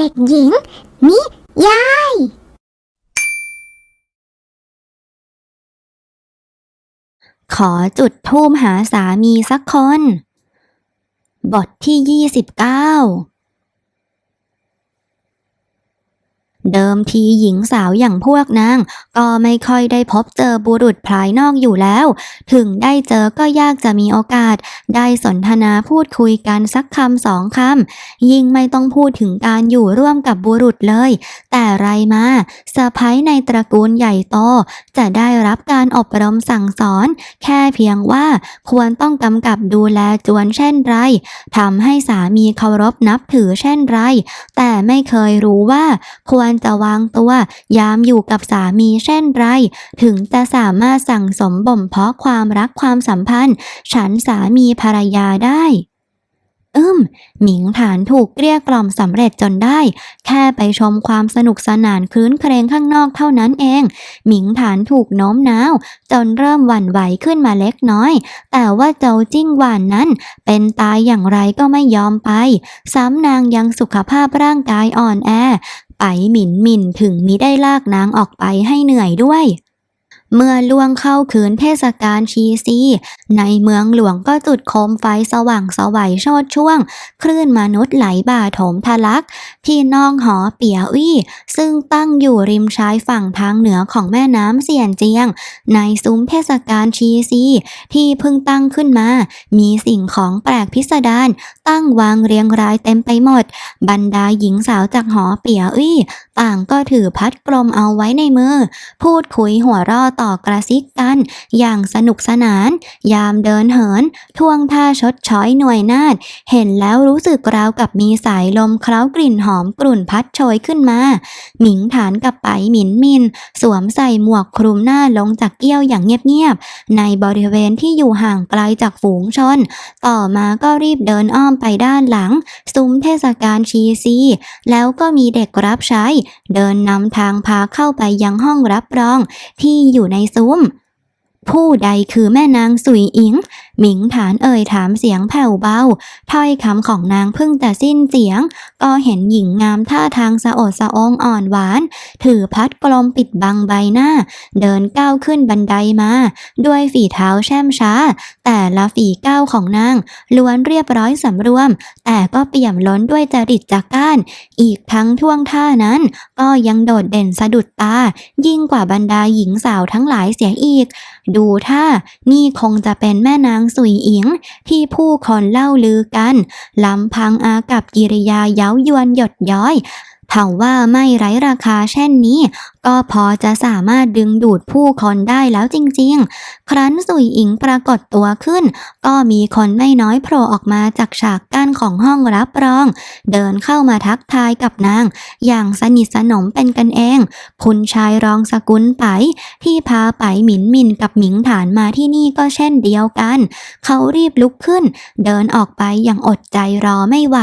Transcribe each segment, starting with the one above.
เด็กหญิง นิยาย ขอจุดทูมหาสามีสักคน บทที่ยี่สิบเก้า เดิมทีหญิงสาวอย่างพวกนาง ก็ไม่ค่อยได้พบเจอบุรุษภายนอกอยู่แล้ว ถึงได้เจอก็ยากจะมีโอกาส ได้สนทนาพูดคุยกันสักคำสองคำยิ่งไม่ต้องพูดถึงการอยู่ร่วมกับบุรุษเลย แต่ไรมาสะพ้ยในตระกูลใหญ่โต จะได้รับการอบรมสั่งสอน แค่เพียงว่าควรต้องกำกับดูแลจวนเช่นไรทำให้สามีเคารพนับถือเช่นไร แต่ไม่เคยรู้ว่าควรจะวางตัวยามอยู่กับสามีเช่นไร ถึงจะสามารถสั่งสมบ่มเพาะความรักความสัมพันธ์ ฉันสามีภรรยาได้อึมหมิงฐานถูกเกลี้ยกล่อมสำเร็จจนได้ แค่ไปชมความสนุกสนานคลื้นเครงข้างนอกเท่านั้นเอง หมิงฐานถูกโน้มน้าว จนเริ่มหวั่นไหวขึ้นมาเล็กน้อย แต่ว่าเจ้าจิ้งหวานนั้น เป็นตายอย่างไรก็ไม่ยอมไป ซ้ำนางยังสุขภาพร่างกายอ่อนแอ ไปหมิ่นหมิ่นถึงมิได้ลากนางออกไปให้เหนื่อยด้วย เมื่อล่วงเข้าคืนเทศกาลชีซี ในเมืองหลวงก็จุดโคมไฟสว่างสวัยโชดช่วง คลื่นมนุษย์ไหลบ่าโถมทะลัก ที่นองหอเปียวี่ ซึ่งตั้งอยู่ริมชายฝั่งทางเหนือของแม่น้ำเสียนเจียง ในซุ้มเทศกาลชีซี ที่เพิ่งตั้งขึ้นมา มีสิ่งของแปลกพิสดารตั้งวางเรียงรายเต็มไปหมด บรรดาหญิงสาวจากหอเปียวี่ ต่างก็ถือพัดกลมเอาไว้ในมือ พูดคุยหัวเร่อต่อกระซิกกัน อย่างสนุกสนาน ยามเดินเหินท่วงท่าชดช้อยหน่วยนาดเห็นแล้วรู้สึกราวกับมีสายลมเคล้ากลิ่นหอมกลุ่นพัดโชยขึ้นมา หมิงฐานกับไปหมินมิน สวมใส่หมวกคลุมหน้าลงจากเกี้ยวอย่างเงียบๆ ในบริเวณที่อยู่ห่างไกลจากฝูงชน ต่อมาก็รีบเดินอ้อมไปด้านหลัง ซุ้มเทศกาลชีซี แล้วก็มีเด็กรับใช้ เดินนำทางพาเข้าไปยังห้องรับรอง ที่อยู่ในซุ้ม ผู้ใดคือแม่นางสุยอิง หมิงฐานเอ่ยถามเสียงแผ่วเบา ถ้อยคำของนางเพิ่งแต่สิ้นเสียง ก็เห็นหญิงงามท่าทางสะอดสะองอ่อนหวาน ถือพัดกลมปิดบังใบหน้า เดินก้าวขึ้นบันไดมา ด้วยฝีเท้าแช่มช้า แต่ละฝีก้าวของนางล้วนเรียบร้อยสำรวม แต่ก็เปี่ยมล้นด้วยจริตจักก้าน อีกทั้งท่วงท่านั้น ก็ยังโดดเด่นสะดุดตา ยิ่งกว่าบรรดาหญิงสาวทั้งหลายเสียอีก ดูท่านี่คงจะเป็นแม่นางสุยอิง ที่ผู้คนเล่าลือกันลำพังอากับกิริยาเย้ายวนหยดย้อยเท่าว่าไม่ไร้ราคาเช่นนี้ ก็พอจะสามารถดึงดูดผู้คนได้แล้วจริงๆ ครั้นสุยอิงปรากฏตัวขึ้น ก็มีคนไม่น้อยโผล่ออกมาจากฉากกั้นของห้องรับรอง เดินเข้ามาทักทายกับนาง อย่างสนิทสนมเป็นกันเอง คุณชายรองสกุลไป ที่พาไปหมินมินกับหมิงฐานมาที่นี่ก็เช่นเดียวกัน เขารีบลุกขึ้น เดินออกไปอย่างอดใจรอไม่ไหว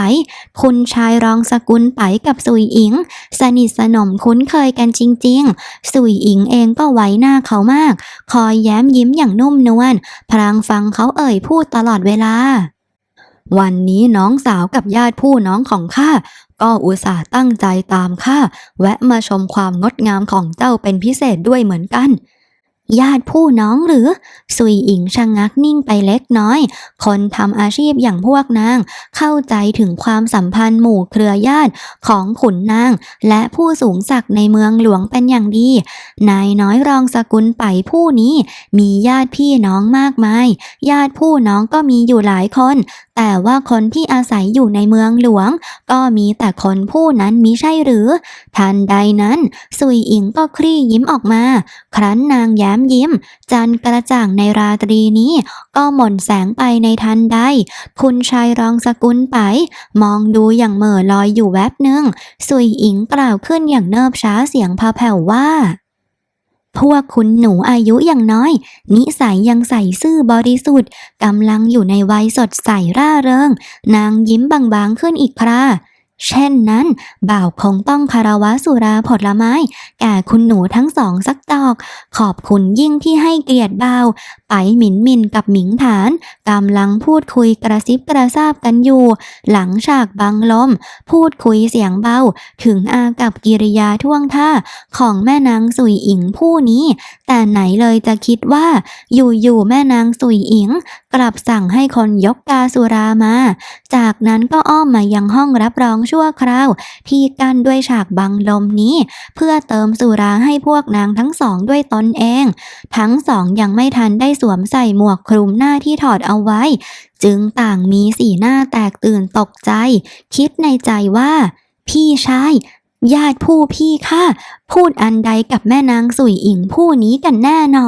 คุณชายรองสกุลไปกับสุยอิง สนิทสนมคุ้นเคยกันจริงง สุยอิงเองก็ไว้หน้าเขามาก คอยแย้มยิ้มอย่างนุ่มนวลพลางฟังเขาเอ่ยพูดตลอดเวลา วันนี้น้องสาวกับญาติผู้น้องของข้าก็อุตส่าห์ตั้งใจตามข้าแวะมาชมความงดงามของเจ้าเป็นพิเศษด้วยเหมือนกัน ญาติผู้น้องหรือสุยอิงชะงงักนิ่งไปเล็กน้อย คนทำอาชีพอย่างพวกนาง เข้าใจถึงความสัมพันธ์หมู่เครือญาติของขุนนาง และผู้สูงศักดิ์ในเมืองหลวงเป็นอย่างดี นายน้อยรองสกุลไปผู้นี้ มีญาติพี่น้องมากมาย ญาติผู้น้องก็มีอยู่หลายคน แต่ว่าคนที่อาศัยอยู่ในเมืองหลวง ก็มีแต่คนผู้นั้นมิใช่หรือ ทันใดนั้นสุยอิงก็คลี่ยิ้มออกมา ครั้นนางแย้มยิ้ม จันกระจ่างในราตรีนี้ ก็หม่นแสงไปในทันใด คุณชายรองสกุลไป มองดูอย่างเหม่อลอยอยู่แวบหนึ่ง สุยอิงกล่าวขึ้นอย่างเนิบช้าเสียงพาแผ่วว่าพวกคุณหนูอายุยังน้อย นิสัยยังใส่ซื่อบริสุทธิ์กำลังอยู่ในวัยสดใสร่าเริง นางยิ้มบางๆขึ้นอีกครา เช่นนั้น บ่าวคงต้องคารวะสุราผลไม้ แก่คุณหนูทั้งสองสักดอก ขอบคุณยิ่งที่ให้เกียรติบ่าวไปหมินมินกับหมิงฐานกำลังพูดคุยกระซิบกระซาบกันอยู่ หลังฉากบังลม พูดคุยเสียงเบา ถึงอากับกิริยาท่วงท่าของแม่นางสุยอิงผู้นี้ แต่ไหนเลยจะคิดว่า อยู่ๆแม่นางสุยอิง กลับสั่งให้คนยกกาสุรามา จากนั้นก็อ้อมมายังห้องรับรองชั่วคราว ที่กั้นด้วยฉากบังลมนี้ เพื่อเติมสุราให้พวกนางทั้งสองด้วยตนเอง ทั้งสองยังไม่ทันได้สวมใส่หมวกคลุมหน้าที่ถอดเอาไว้ จึงต่างมีสีหน้าแตกตื่นตกใจ คิดในใจว่า พี่ชายญาติผู้พี่ค่ะพูดอันใดกับแม่นางสุยอิงผู้นี้กันแน่หนอ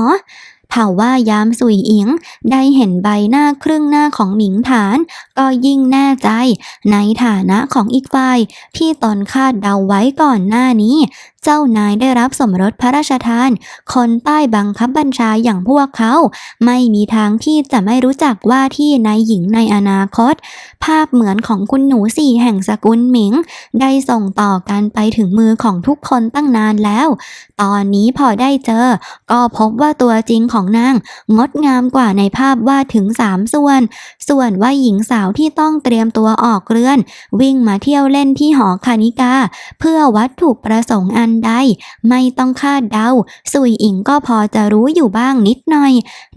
เผ่าว่ายามสุยอิงได้เห็นใบหน้าครึ่งหน้าของหมิงฐาน ก็ยิ่งแน่ใจ ในฐานะของอีกฝ่ายที่ตนคาดเดาไว้ก่อนหน้านี้ เจ้านายได้รับสมรสพระราชทาน คนใต้บังคับบัญชาอย่างพวกเขา ไม่มีทางที่จะไม่รู้จักว่าที่นายหญิงในอนาคต ภาพเหมือนของคุณหนูสี่แห่งสกุลหมิง ได้ส่งต่อกันไปถึงมือของทุกคนตั้งนานแล้ว ตอนนี้พอได้เจอ ก็พบว่าตัวจริงของนาง งดงามกว่าในภาพวาดถึงสามส่วน ส่วนว่าหญิงสาวที่ต้องเตรียมตัวออกเรือน วิ่งมาเที่ยวเล่นที่หอคานิกา เพื่อวัตถุประสงค์อันใด ไม่ต้องคาดเดา สุยอิงก็พอจะรู้อยู่บ้างนิดหน่อย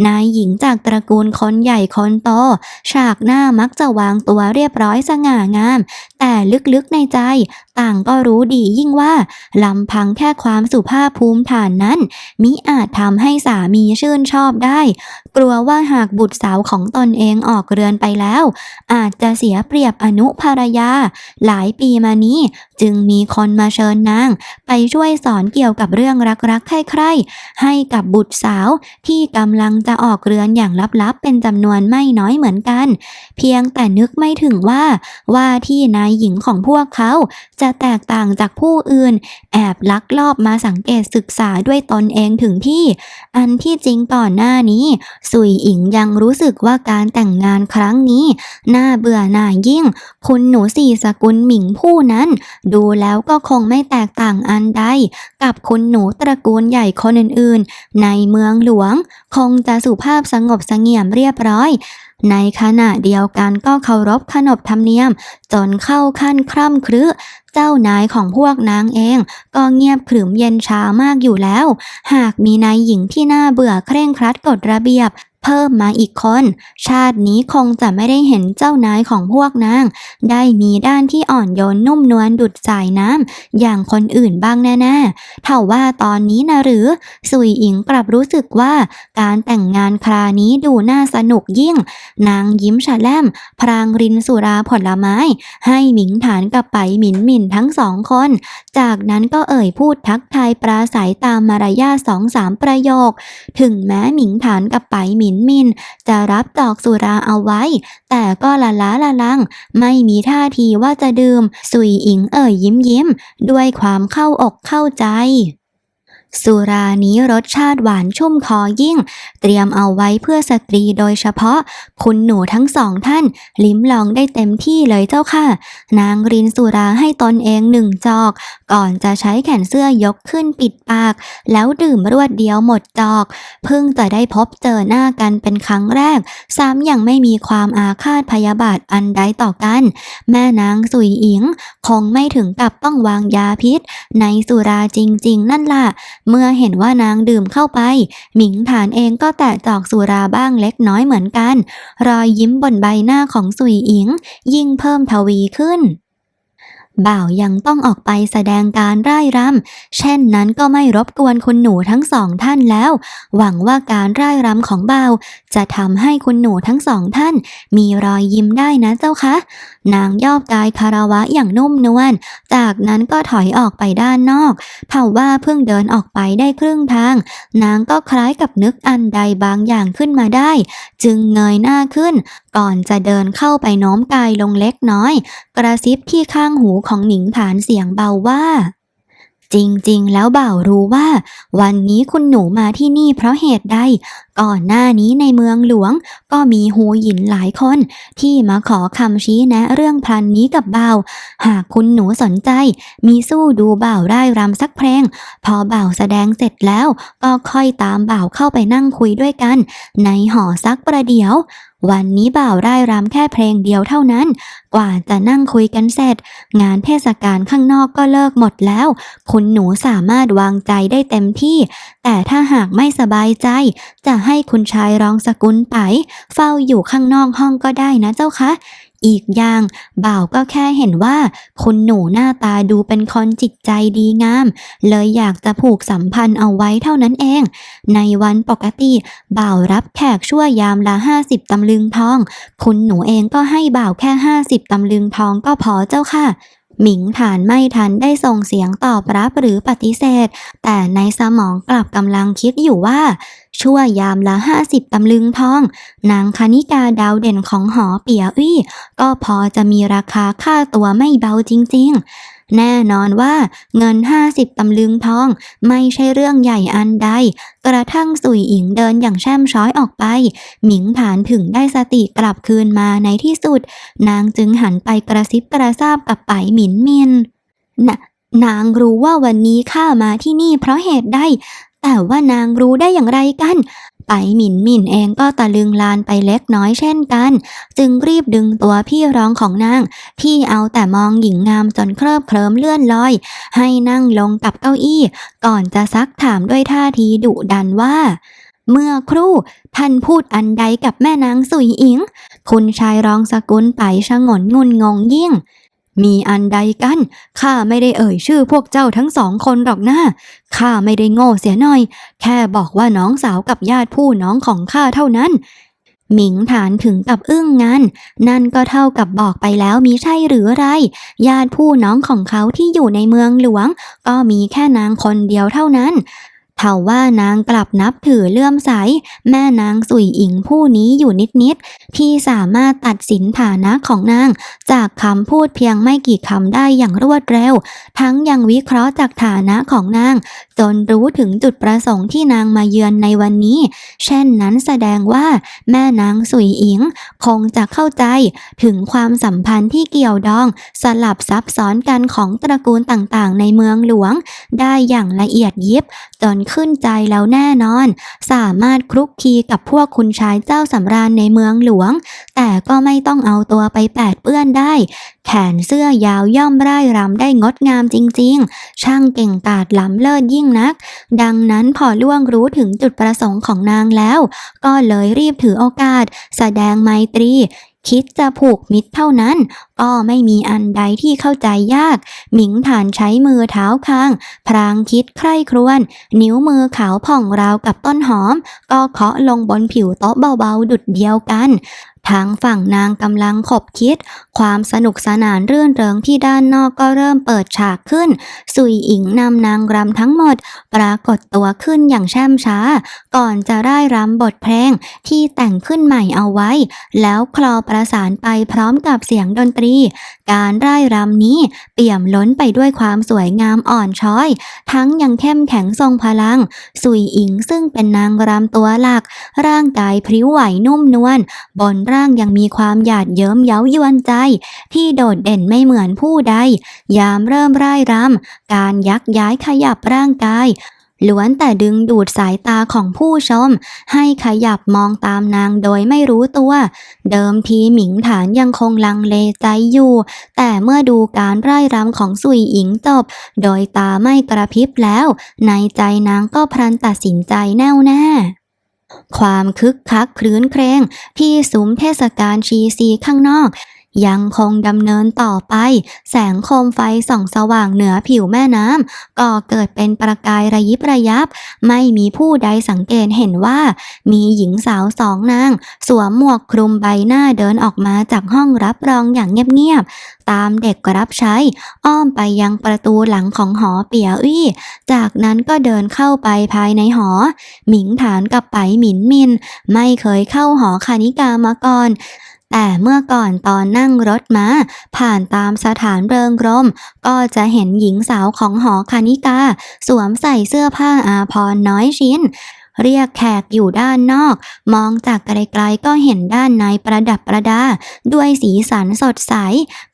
นายหญิงจากตระกูลคนใหญ่คนโต ฉากหน้ามักจะวางตัวเรียบร้อยสง่างาม แต่ลึกๆในใจ ต่างก็รู้ดียิ่งว่าลำพังแค่ความสุภาพภูมิฐานนั้น มิอาจทำให้สามีชื่นชอบได้ กลัวว่าหากบุตรสาวของตนเองออกเรือนไปแล้ว อาจจะเสียเปรียบอนุภรรยา หลายปีมานี้จึงมีคนมาเชิญนาง ไปช่วยสอนเกี่ยวกับเรื่องรักๆใคร่ๆให้กับบุตรสาวที่กำลังจะออกเรือนอย่างลับๆ เป็นจำนวนไม่น้อยเหมือนกัน เพียงแต่นึกไม่ถึงว่า ว่าที่นายหญิงของพวกเขาจะแตกต่างจากผู้อื่น แอบลักลอบมาสังเกตศึกษาด้วยตนเองถึงที่ อันที่จริงก่อนหน้านี้ สุยอิงยังรู้สึกว่าการแต่งงานครั้งนี้ น่าเบื่อหน่ายยิ่ง คุณหนูสี่สกุลหมิงผู้นั้น ดูแล้วก็คงไม่แตกต่างอันใดกับคุณหนูตระกูลใหญ่คนอื่นๆ ในเมืองหลวง คงจะสุภาพสงบเสงี่ยมเรียบร้อย ในขณะเดียวกันก็เคารพขนบธรรมเนียม จนเข้าขั้นคร่ำครึเจ้านายของพวกนางเอง ก็เงียบขรึมเย็นชามากอยู่แล้ว หากมีนายหญิงที่น่าเบื่อเคร่งครัดกฎระเบียบ เพิ่มมาอีกคน ชาตินี้คงจะไม่ได้เห็นเจ้านายของพวกนาง ได้มีด้านที่อ่อนโยนนุ่มนวลดุดสายน้ำอย่างคนอื่นบ้างแน่ๆเท่าว่าตอนนี้นะหรือ สุยอิงกลับรู้สึกว่าการแต่งงานครานี้ดูน่าสนุกยิ่ง นางยิ้มฉะแลมพรางรินสุราผลไม้ ให้หมิงฐานกับไปหมินหมินทั้งสองคน จากนั้นก็เอ่ยพูดทักทายปราศัยตามมารยาสองสามประโยค ถึงแม้หมิงฐานกับไปหมินนมิน จะรับดอกสุราเอาไว้ แต่ก็ละล้าละลัง ไม่มีท่าทีว่าจะดื่ม สุยอิงเอ่ยยิ้มยิ้ม ด้วยความเข้าอกเข้าใจ สุรานี้รสชาติหวานชุ่มคอยิ่ง เตรียมเอาไว้เพื่อสตรีโดยเฉพาะ คุณหนูทั้งสองท่าน ลิ้มลองได้เต็มที่เลยเจ้าค่ะ นางรินสุราให้ตนเองหนึ่งจอก ก่อนจะใช้แขนเสื้อยกขึ้นปิดปาก แล้วดื่มรวดเดียวหมดจอก เพิ่งจะได้พบเจอหน้ากันเป็นครั้งแรก ซ้ำยังไม่มีความอาฆาตพยาบาทอันใดต่อกัน แม่นางสุยอิง คงไม่ถึงกับต้องวางยาพิษ ในสุราจริง ๆ นั่นล่ะเมื่อเห็นว่านางดื่มเข้าไป หมิงฐานเองก็แตะจอกสุราบ้างเล็กน้อยเหมือนกัน รอยยิ้มบนใบหน้าของสุยอิง ยิ่งเพิ่มทวีขึ้น บ่าวยังต้องออกไปแสดงการร่ายรำเช่นนั้นก็ไม่รบกวนคุณหนูทั้งสองท่านแล้ว หวังว่าการร่ายรำของบ่าวจะทำให้คุณหนูทั้งสองท่าน มีรอยยิ้มได้นะเจ้าคะ นางย่อกายคารวะอย่างนุ่มนวลจากนั้นก็ถอยออกไปด้านนอกเผ่าว่าเพิ่งเดินออกไปได้ครึ่งทาง นางก็คล้ายกับนึกอันใดบางอย่างขึ้นมาได้ จึงเงยหน้าขึ้นก่อนจะเดินเข้าไปโน้มกายลงเล็กน้อย กระซิบที่ข้างหูของหนิงฐานเสียงเบาว่า จริงๆ แล้วบ่าวรู้ว่า วันนี้คุณหนูมาที่นี่เพราะเหตุใด ก่อนหน้านี้ในเมืองหลวง ก็มีหูหยินหลายคน ที่มาขอคำชี้แนะเรื่องพลันนี้กับบ่าว หากคุณหนูสนใจ มีสู้ดูบ่าวร่ายรำสักเพลง พอบ่าวแสดงเสร็จแล้ว ก็ค่อยตามบ่าวเข้าไปนั่งคุยด้วยกัน ในหอสักประเดี๋ยว วันนี้บ่าวได้รำแค่เพลงเดียวเท่านั้น กว่าจะนั่งคุยกันเสร็จ งานเทศกาลข้างนอกก็เลิกหมดแล้ว คุณหนูสามารถวางใจได้เต็มที่ แต่ถ้าหากไม่สบายใจ จะให้คุณชายรองสกุลไป เฝ้าอยู่ข้างนอกห้องก็ได้นะเจ้าคะ อีกอย่าง บ่าวก็แค่เห็นว่า คุณหนูหน้าตาดูเป็นคนจิตใจดีงาม เลยอยากจะผูกสัมพันธ์เอาไว้เท่านั้นเอง ในวันปกติ บ่าวรับแขกชั่วยามละห้าสิบตำลึงทอง คุณหนูเองก็ให้บ่าวแค่ห้าสิบตำลึงทองก็พอเจ้าค่ะ หมิงฐานไม่ทันได้ส่งเสียงตอบรับหรือปฏิเสธ แต่ในสมองกลับกำลังคิดอยู่ว่า ชั่วยามละห้าสิบตำลึงทอง นางคณิกาดาวเด่นของหอเปียอี้ก็พอจะมีราคาค่าตัวไม่เบาจริง ๆ แน่นอนว่าเงิน 50 ตำลึงทอง ไม่ใช่เรื่องใหญ่อันใด กระทั่งสุยอิงเดินอย่างแช่มช้อยออกไป หมิงฐานถึงได้สติกลับคืนมาในที่สุด นางจึงหันไปกระซิบกระซาบกับไปหมินเมินนะนางรู้ว่าวันนี้ข้ามาที่นี่เพราะเหตุใดแต่ว่านางรู้ได้อย่างไรกัน ไปหมินหมินเองก็ตะลึงลานไปเล็กน้อยเช่นกัน จึงรีบดึงตัวพี่ร้องของนาง ที่เอาแต่มองหญิงงามจนเคลิบเคลิ้มเลื่อนลอย ให้นั่งลงกับเก้าอี้ ก่อนจะซักถามด้วยท่าทีดุดันว่า เมื่อครู่ท่านพูดอันใดกับแม่นางสุยอิง คุณชายรองสกุลไปชะงนงุนงงยิ่ง มีอันใดกัน ข้าไม่ได้เอ่ยชื่อพวกเจ้าทั้งสองคนหรอกนะข้าไม่ได้โง่เสียหน่อย แค่บอกว่าน้องสาวกับญาติผู้น้องของข้าเท่านั้นหมิงฐานถึงกับอึ้งงันนั่นก็เท่ากับบอกไปแล้วมีใช่หรือไร ญาติผู้น้องของเขาที่อยู่ในเมืองหลวง ก็มีแค่นางคนเดียวเท่านั้น เท่าว่านางกลับนับถือเลื่อมใส แม่นางสุยอิงผู้นี้อยู่นิดๆที่สามารถตัดสินฐานะของนาง จากคำพูดเพียงไม่กี่คำได้อย่างรวดเร็ว ทั้งยังวิเคราะห์จากฐานะของนาง จนรู้ถึงจุดประสงค์ที่นางมาเยือนในวันนี้ เช่นนั้นแสดงว่า แม่นางสุยอิง คงจะเข้าใจถึงความสัมพันธ์ที่เกี่ยวดอง สลับซับซ้อนกันของตระกูลต่างๆ ในเมืองหลวง ได้อย่างละเอียดยิบจนขึ้นใจแล้วแน่นอน สามารถคลุกคีกับพวกคุณชายเจ้าสำราญในเมืองหลวง แต่ก็ไม่ต้องเอาตัวไปแปดเปื้อนได้ แขนเสื้อยาวย่อมร่ายรำได้งดงามจริงๆ ช่างเก่งกาจล้ำเลิศยิ่งนัก ดังนั้นพอล่วงรู้ถึงจุดประสงค์ของนางแล้ว ก็เลยรีบถือโอกาส แสดงไมตรี คิดจะผูกมิตรเท่านั้น ก็ไม่มีอันใดที่เข้าใจยาก หมิงฐานใช้มือเท้าค้าง พรางคิดใคร่ครวญนิ้วมือขาวผ่องราวกับต้นหอม ก็เคาะลงบนผิวโต๊ะเบาๆดุดเดียวกัน ทางฝั่งนางกำลังขบคิด ความสนุกสนานรื่นเริงที่ด้านนอกก็เริ่มเปิดฉากขึ้น สุยอิงนำนางรำทั้งหมด ปรากฏตัวขึ้นอย่างแช่มช้า ก่อนจะร่ายรำบทเพลงที่แต่งขึ้นใหม่เอาไว้ แล้วคลอประสานไปพร้อมกับเสียงดนตรี การร่ายรำนี้เปี่ยมล้นไปด้วยความสวยงามอ่อนช้อย ทั้งยังเข้มแข็งทรงพลัง สุยอิงซึ่งเป็นนางรำตัวหลัก ร่างกายพริ้วไหวนุ่มนวลบนร่างยังมีความหยาดเยิ้มเย้ายวนใจ ที่โดดเด่นไม่เหมือนผู้ใด ยามเริ่มร่ายรำการยักย้ายขยับร่างกายล้วนแต่ดึงดูดสายตาของผู้ชม ให้ขยับมองตามนางโดยไม่รู้ตัว เดิมทีหมิงฐานยังคงลังเลใจอยู่ แต่เมื่อดูการร่ายรำของสุยอิงจบ โดยตาไม่กระพริบแล้ว ในใจนางก็พลันตัดสินใจแน่วแน่ ความคึกคักคลื้นเครงที่สุมเทศกาลชีซีข้างนอก ยังคงดำเนินต่อไป แสงโคมไฟส่องสว่างเหนือผิวแม่น้ำก็เกิดเป็นประกายระยิบระยับ ไม่มีผู้ใดสังเกตเห็นว่า มีหญิงสาวสองนาง สวมหมวกคลุมใบหน้าเดินออกมาจากห้องรับรองอย่างเงียบๆ ตามเด็กรับใช้ อ้อมไปยังประตูหลังของหอเปียอี้จากนั้นก็เดินเข้าไปภายในหอ หมิงฐานกับไปหมินมิน ไม่เคยเข้าหอคานิกามาก่อน แต่เมื่อก่อนตอนนั่งรถม้า ผ่านตามสถานเริงรม ก็จะเห็นหญิงสาวของหอคณิกา สวมใส่เสื้อผ้าอาพรน้อยชิ้น เรียกแขกอยู่ด้านนอก มองจากไกลๆก็เห็นด้านในประดับประดา ด้วยสีสันสดใส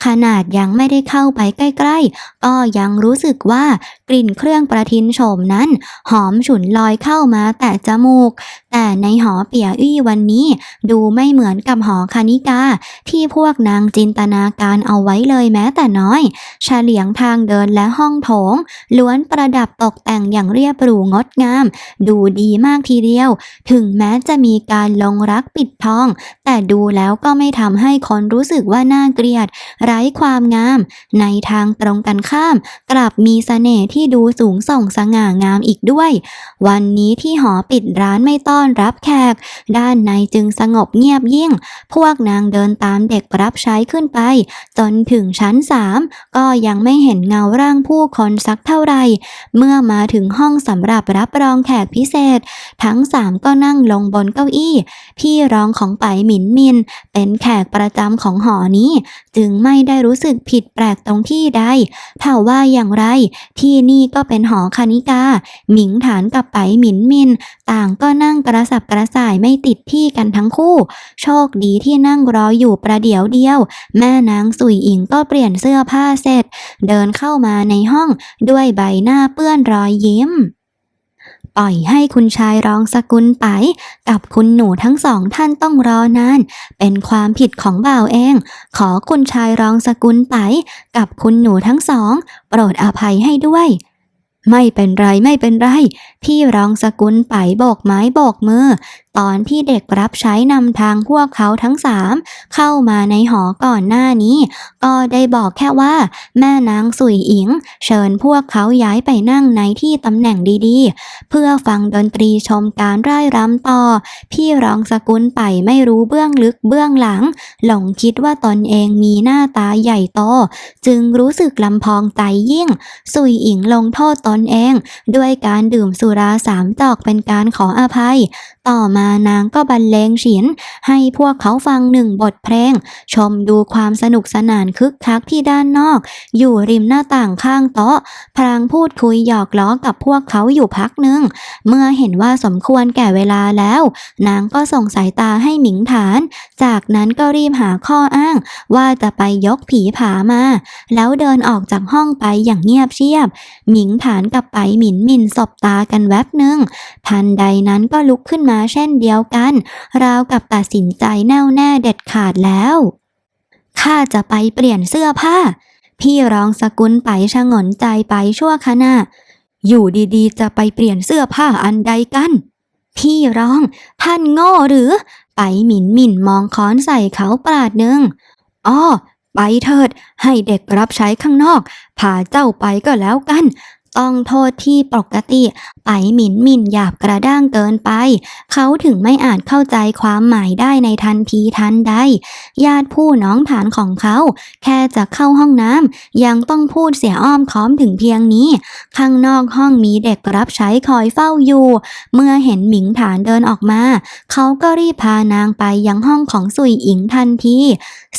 ขนาดยังไม่ได้เข้าไปใกล้ๆ ก็ยังรู้สึกว่ากลิ่นเครื่องประทินโฉมนั้น หอมฉุนลอยเข้ามาแต่จมูก แต่ในหอเปียอี้วันนี้ดูไม่เหมือนกับหอคณิกา ที่พวกนางจินตนาการเอาไว้เลยแม้แต่น้อยเฉลียงทางเดินและห้องโถง ล้วนประดับตกแต่งอย่างเรียบหรูงดงาม ดูดีมากทีเดียว ถึงแม้จะมีการลงรักปิดทอง แต่ดูแล้วก็ไม่ทำให้คนรู้สึกว่าน่าเกลียด ไร้ความงาม ในทางตรงกันข้าม กลับมีเสน่ห์ที่ดูสูงส่งสง่างามอีกด้วย วันนี้ที่หอปิดร้านไม่ต้อนรับแขก ด้านในจึงสงบเงียบยิ่ง พวกนางเดินตามเด็กรับใช้ขึ้นไป จนถึงชั้นสามก็ยังไม่เห็นเงาร่างผู้คนสักเท่าไหร่ เมื่อมาถึงห้องสำหรับรับรองแขกพิเศษทั้งสามก็นั่งลงบนเก้าอี้ พี่รองของไปหมินมิน เป็นแขกประจำของหอนี้ จึงไม่ได้รู้สึกผิดแปลกตรงที่ใดถ้าว่าอย่างไร ที่นี่ก็เป็นหอคณิกา หมิงฐานกับไปหมินมิน ต่างก็นั่งกระสับกระส่ายไม่ติดที่กันทั้งคู่ โชคดีที่นั่งรออยู่ประเดี๋ยวเดียว แม่นางสุยอิงก็เปลี่ยนเสื้อผ้าเสร็จ เดินเข้ามาในห้องด้วยใบหน้าเปื้อนรอยยิ้ม ปล่อยให้คุณชายรองสกุลไป กับคุณหนูทั้งสองท่านต้องรอนาน เป็นความผิดของบ่าวเอง ขอคุณชายรองสกุลไป กับคุณหนูทั้งสอง โปรดอภัยให้ด้วย ไม่เป็นไรไม่เป็นไร พี่รองสกุลไปโบกไม้โบกมือ ตอนที่เด็กรับใช้นำทางพวกเขาทั้งสามเข้ามาในหอก่อนหน้านี้ ก็ได้บอกแค่ว่า แม่นางสุยอิง เชิญพวกเขาย้ายไปนั่งในที่ตำแหน่งดีๆ เพื่อฟังดนตรีชมการร่ายรำต่อ พี่รองสกุลไปไม่รู้เบื้องลึกเบื้องหลัง หลงคิดว่าตนเองมีหน้าตาใหญ่โต จึงรู้สึกลำพองใจยิ่ง สุยอิงลงโทษตนเอง ด้วยการดื่มสุราสามจอกเป็นการขออภัย ต่อมานางก็บรรเลงเฉียนให้พวกเขาฟังหนึ่งบทเพลง ชมดูความสนุกสนานคึกคักที่ด้านนอก อยู่ริมหน้าต่างข้างโต๊ะ พลางพูดคุยหยอกล้อกับพวกเขาอยู่พักหนึ่ง เมื่อเห็นว่าสมควรแก่เวลาแล้ว นางก็ส่งสายตาให้หมิงฐาน จากนั้นก็รีบหาข้ออ้าง ว่าจะไปยกผีผามา แล้วเดินออกจากห้องไปอย่างเงียบเชียบ หมิงฐานกับไปหมินมินสบตากันแวบหนึ่งทันใดนั้นก็ลุกขึ้นมาเช่นเดียวกัน ราวกับตัดสินใจแน่วแน่เด็ดขาดแล้วข้าจะไปเปลี่ยนเสื้อผ้า พี่ร้องสกุลไปชะงนใจไปชั่วขณะอยู่ดีๆ จะไปเปลี่ยนเสื้อผ้าอันใดกัน พี่ร้อง ท่านโง่หรือ ไปหมินหมินมองค้อนใส่เขาปราดหนึ่งอ้อไปเถิด ให้เด็กรับใช้ข้างนอก พาเจ้าไปก็แล้วกัน ต้องโทษที่ปกติ ไปหมินหมินหยาบกระด้างเกินไป เขาถึงไม่อาจเข้าใจความหมายได้ในทันทีทันใด ญาติผู้น้องฐานของเขา แค่จะเข้าห้องน้ำยังต้องพูดเสียอ้อมค้อมถึงเพียงนี้ ข้างนอกห้องมีเด็กรับใช้คอยเฝ้าอยู่ เมื่อเห็นหมิงฐานเดินออกมา เขาก็รีบพานางไปยังห้องของสุยอิงทันที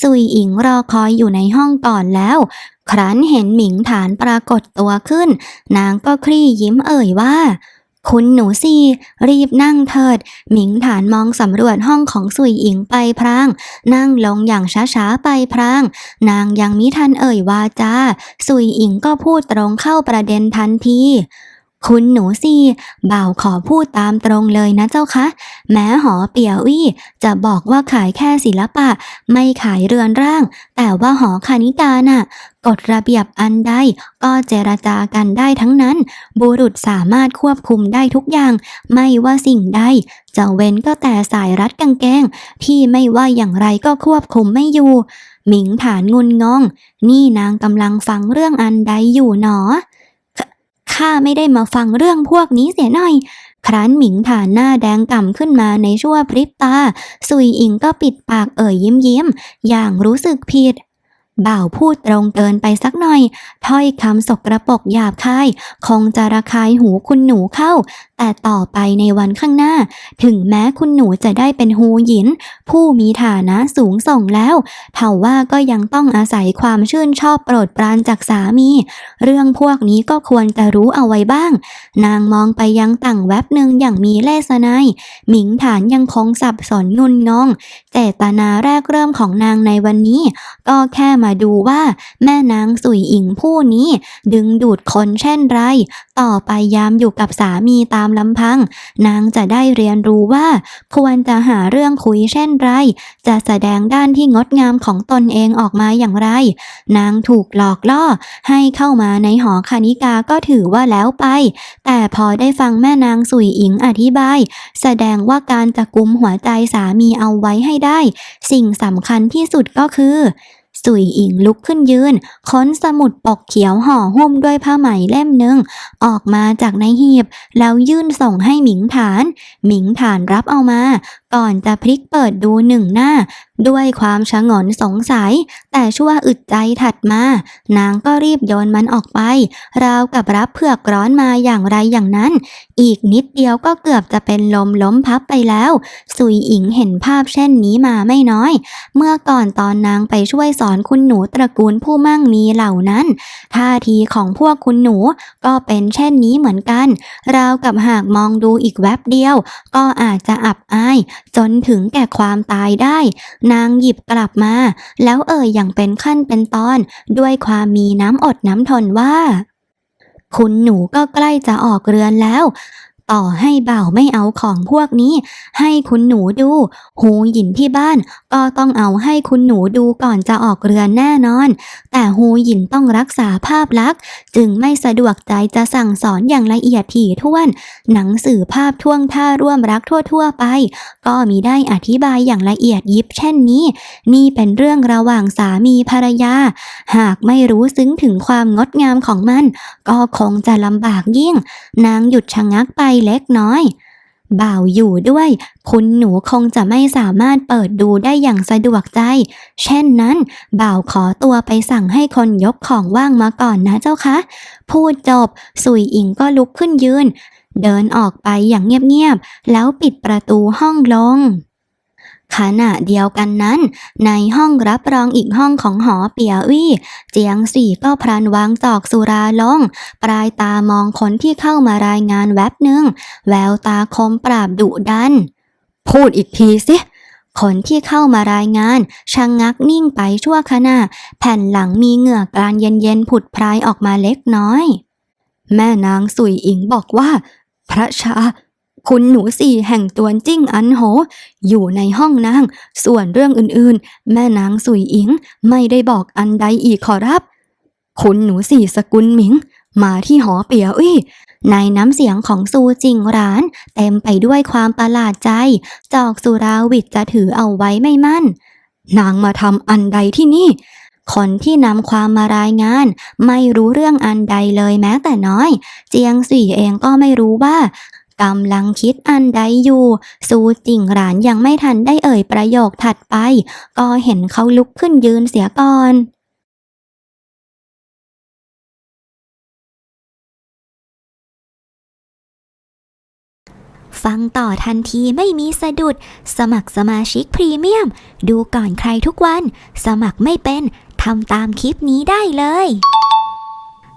สุยอิงรอคอยอยู่ในห้องก่อนแล้วครั้นเห็นหมิงฐานปรากฏตัวขึ้น นางก็คลี่ยิ้มเอ่ยว่า คุณหนูซีรีบนั่งเถิด หมิงฐานมองสำรวจห้องของสุยอิงไปพราง นั่งลงอย่างช้าๆไปพราง นางยังมิทันเอ่ยวาจา สุยอิงก็พูดตรงเข้าประเด็นทันที คุณหนูซีบ่าวขอพูดตามตรงเลยนะเจ้าคะ แม้หอเปียวอี้จะบอกว่าขายแค่ศิลปะ ไม่ขายเรือนร่าง แต่ว่าหอคณิกาน่ะกฎระเบียบอันใดก็เจรจากันได้ทั้งนั้น บุรุษสามารถควบคุมได้ทุกอย่าง ไม่ว่าสิ่งใด จะเว้นก็แต่สายรัดกางเกงที่ไม่ว่าอย่างไรก็ควบคุมไม่อยู่ หมิงฐานงุนงง นี่นางกำลังฟังเรื่องอันใดอยู่หนอ ข้าไม่ได้มาฟังเรื่องพวกนี้เสียหน่อย ครั้นหมิงฐานหน้าแดงก่ำขึ้นมาในชั่วพริบตาสุยอิงก็ปิดปากเอ่ยยิ้มยิ้ม อย่างรู้สึกผิด บ่าวพูดตรงเกินไปสักหน่อย ถ้อยคำสกระปกหยาบคาย คงจะระคายหูคุณหนูเข้าแต่ต่อไปในวันข้างหน้า ถึงแม้คุณหนูจะได้เป็นฮูหยิน ผู้มีฐานะสูงส่งแล้วเท่าว่าก็ยังต้องอาศัยความชื่นชอบโปรดปรานจากสามี เรื่องพวกนี้ก็ควรจะรู้เอาไว้บ้าง นางมองไปยังต่างแวบหนึ่งอย่างมีเลสไนยหมิงฐานยังคงสับสนงุนงงเจตนาแรกเริ่มของนางในวันนี้ ก็แค่มาดูว่าแม่นางสุยอิงผู้นี้ ดึงดูดคนเช่นไร ต่อไปยามอยู่กับสามีตามลำพัง นางจะได้เรียนรู้ว่า ควรจะหาเรื่องคุยเช่นไร จะแสดงด้านที่งดงามของตนเองออกมาอย่างไร นางถูกหลอกล่อ ให้เข้ามาในหอคณิกาก็ถือว่าแล้วไป แต่พอได้ฟังแม่นางสุยอิงอธิบาย แสดงว่าการจะกุมหัวใจสามีเอาไว้ให้ได้ สิ่งสำคัญที่สุดก็คือ สุยอิงลุกขึ้นยืน ค้นสมุดปกเขียวห่อหุ้มด้วยผ้าไหมเล่มหนึ่ง ออกมาจากในหีบ แล้วยื่นส่งให้หมิงฐาน หมิงฐานรับเอามา ก่อนจะพลิกเปิดดูหนึ่งหน้า ด้วยความชะงนสงสัย แต่ชั่วอึดใจถัดมา นางก็รีบโยนมันออกไป ราวกับรับเผือกร้อนมาอย่างไรอย่างนั้น อีกนิดเดียวก็เกือบจะเป็นลมล้มพับไปแล้ว สุยอิงเห็นภาพเช่นนี้มาไม่น้อย เมื่อก่อนตอนนางไปช่วยสอนคุณหนูตระกูลผู้มั่งมีเหล่านั้น ท่าทีของพวกคุณหนูก็เป็นเช่นนี้เหมือนกัน ราวกับหากมองดูอีกแวบเดียว ก็อาจจะอับอาย จนถึงแก่ความตายได้นางหยิบกลับมา แล้วเอ่ยอย่างเป็นขั้นเป็นตอน ด้วยความมีน้ำอดน้ำทนว่า คุณหนูก็ใกล้จะออกเรือนแล้ว ต่อให้บ่าวไม่เอาของพวกนี้ ให้คุณหนูดู หูหยินที่บ้าน ก็ต้องเอาให้คุณหนูดูก่อนจะออกเรือนแน่นอน แต่หูหยินต้องรักษาภาพลักษณ์ จึงไม่สะดวกใจจะสั่งสอนอย่างละเอียดถี่ถ้วน หนังสือภาพท่วงท่าร่วมรักทั่วๆไป ก็มีได้อธิบายอย่างละเอียดยิบเช่นนี้ นี่เป็นเรื่องระหว่างสามีภรรยา หากไม่รู้ซึ้งถึงความงดงามของมัน ก็คงจะลำบากยิ่ง นางหยุดชะงักไปเล็กน้อยบ่าวอยู่ด้วย คุณหนูคงจะไม่สามารถเปิดดูได้อย่างสะดวกใจ เช่นนั้นบ่าวขอตัวไปสั่งให้คนยกของว่างมาก่อนนะเจ้าคะ พูดจบ สุยอิงก็ลุกขึ้นยืน เดินออกไปอย่างเงียบๆ แล้วปิดประตูห้องลง ขณะเดียวกันนั้น ในห้องรับรองอีกห้องของหอเปียวี่เจียงสี่ก็พลันวางจอกสุราลง ปลายตามองคนที่เข้ามารายงานแวบหนึ่ง แววตาคมปราบดุดัน พูดอีกทีสิคนที่เข้ามารายงานชะงงักนิ่งไปชั่วขณะ แผ่นหลังมีเหงื่อกลานเย็นๆผุดพรายออกมาเล็กน้อย แม่นางสุยอิงบอกว่า พระชา คุณหนูสี่แห่งตวนจิ้งอันโห อยู่ในห้องนาง ส่วนเรื่องอื่นๆ แม่นางสุยอิงไม่ได้บอกอันใดอีกขอรับ คุณหนูสี่สกุลหมิง มาที่หอเปียอี้ยในน้ำเสียงของซูจิงร้าน เต็มไปด้วยความประหลาดใจ จอกสุราวิทจะถือเอาไว้ไม่มั่น นางมาทำอันใดที่นี่ คนที่นำความมารายงาน ไม่รู้เรื่องอันใดเลยแม้แต่น้อย เจียงสี่เองก็ไม่รู้ว่า กำลังคิดอันใดอยู่ ซูจิงหรานยังไม่ทันได้เอ่ยประโยคถัดไป ก็เห็นเขาลุกขึ้นยืนเสียก่อนฟังต่อทันทีไม่มีสะดุด สมัครสมาชิกพรีเมียม ดูก่อนใครทุกวัน สมัครไม่เป็น ทำตามคลิปนี้ได้เลย